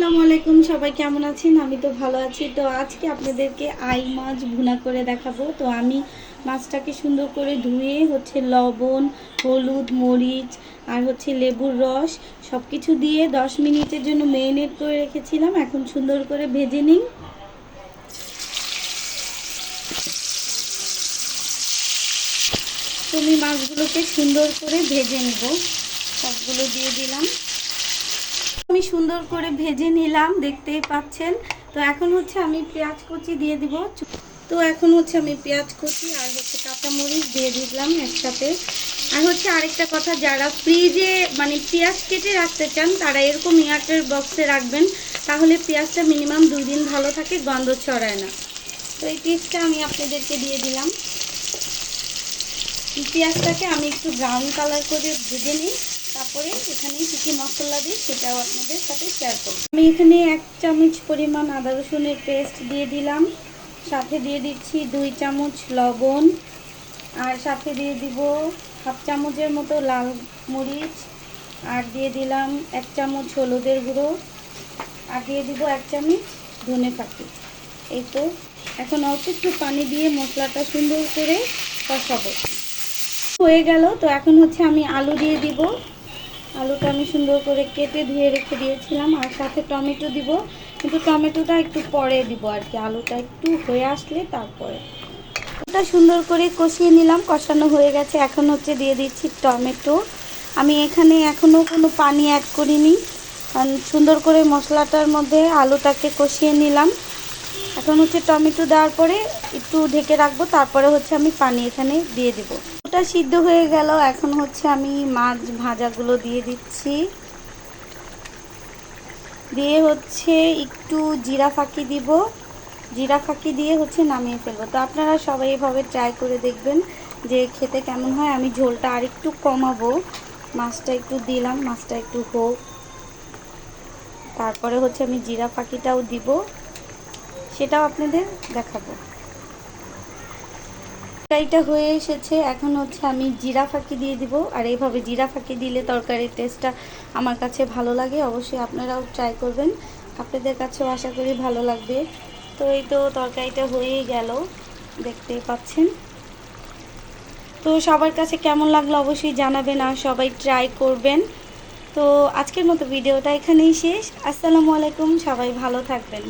আসসালামু আলাইকুম, সবাই কেমন আছেন? আমি তো ভালো আছি। তো আজকে আপনাদেরকে আই মাছ ভুনা করে দেখাবো। তো আমি মাছটাকে সুন্দর করে ধুয়ে হচ্ছে লবণ, হলুদ, মরিচ আর হচ্ছে লেবুর রস সব কিছু দিয়ে দশ মিনিটের জন্য মেরিনেট করে রেখেছিলাম। এখন সুন্দর করে ভেজে নিই। তো আমি মাছগুলোকে সুন্দর করে ভেজে নেব। সবগুলো দিয়ে দিলাম। আমি সুন্দর করে ভেজে নিলাম, দেখতেই পাচ্ছেন। তো এখন হচ্ছে আমি পেঁয়াজ কুচি দিয়ে দিব। তো এখন হচ্ছে আমি পেঁয়াজ কুচি আর হচ্ছে কাঁচামরিচ দিয়ে দিলাম একসাথে। আর হচ্ছে আরেকটা কথা, যারা ফ্রিজে মানে পেঁয়াজ কেটে রাখতে চান, তারা এরকম এয়ারটেল বক্সে রাখবেন, তাহলে পেঁয়াজটা মিনিমাম দুই দিন ভালো থাকে, গন্ধ ছড়ায় না। তো এই টিপসটা আমি আপনাদেরকে দিয়ে দিলাম। পেঁয়াজটাকে আমি একটু ব্রাউন কালার করে ভেজে নিই। তারপরে এখানে কী কী মশলা দিই সেটাও আপনাদের সাথে শেয়ার করব। আমি এখানে এক চামচ পরিমাণ আদা রসুনের পেস্ট দিয়ে দিলাম। সাথে দিয়ে দিচ্ছি দুই চামচ লবণ। আর সাথে দিয়ে দিব হাফ চামচের মতো লাল মরিচ। আর দিয়ে দিলাম এক চামচ হলুদের গুঁড়ো। আর দিয়ে দিব এক চামচ ধনে পাতি। এই তো। এখন অল্প একটু পানি দিয়ে মশলাটা সুন্দর করে কষাবো। হয়ে গেল। তো এখন হচ্ছে আমি আলু দিয়ে দিব। আলুটা আমি সুন্দর করে কেটে ধুয়ে রেখে দিয়েছিলাম, আর সাথে টমেটো দিব। কিন্তু টমেটোটা একটু পরে দিব আর কি, আলুটা একটু হয়ে আসলে তারপরে। ওটা সুন্দর করে কষিয়ে নিলাম, কষানো হয়ে গেছে। এখন হচ্ছে দিয়ে দিচ্ছি টমেটো। আমি এখানে এখনও কোনো পানি অ্যাড করিনি। কারণ সুন্দর করে মশলাটার মধ্যে আলুটাকে কষিয়ে নিলাম। এখন হচ্ছে টমেটো দেওয়ার পরে একটু ঢেকে রাখব, তারপরে হচ্ছে আমি পানি এখানে দিয়ে দেবো। ওটা সিদ্ধ হয়ে গেল? এখন হচ্ছে আমি মাছ ভাজাগুলো দিয়ে দিচ্ছি। দিয়ে হচ্ছে একটু জিরা ফাঁকি দিব। জিরা ফাঁকি দিয়ে হচ্ছে নামিয়ে ফেলব। তো আপনারা সবাই এভাবে ট্রাই করে দেখবেন যে খেতে কেমন হয়। আমি ঝোলটা আর একটু কমাবো। মাছটা একটু দিলাম, মাছটা একটু হোক। তারপরে হচ্ছে আমি জিরা ফাঁকিটাও দিব। সেটাও আপনাদের দেখাবো। তরকারিটা হয়ে এসেছে। এখন হচ্ছে আমি জিরা ফাঁকি দিয়ে দিব। আর এইভাবে জিরা ফাঁকি দিলে তরকারির টেস্টটা আমার কাছে ভালো লাগে। অবশ্যই আপনারাও ট্রাই করবেন। আপনাদের কাছেও আশা করি ভালো লাগবে। তো এই তো তরকারিটা হয়েই গেল। দেখতেই পাচ্ছেন। তো সবার কাছে কেমন লাগল অবশ্যই জানাবেন আর সবাই ট্রাই করবেন। তো আজকের মতো ভিডিওটা এখানেই শেষ। আসসালামু আলাইকুম। সবাই ভালো থাকবেন।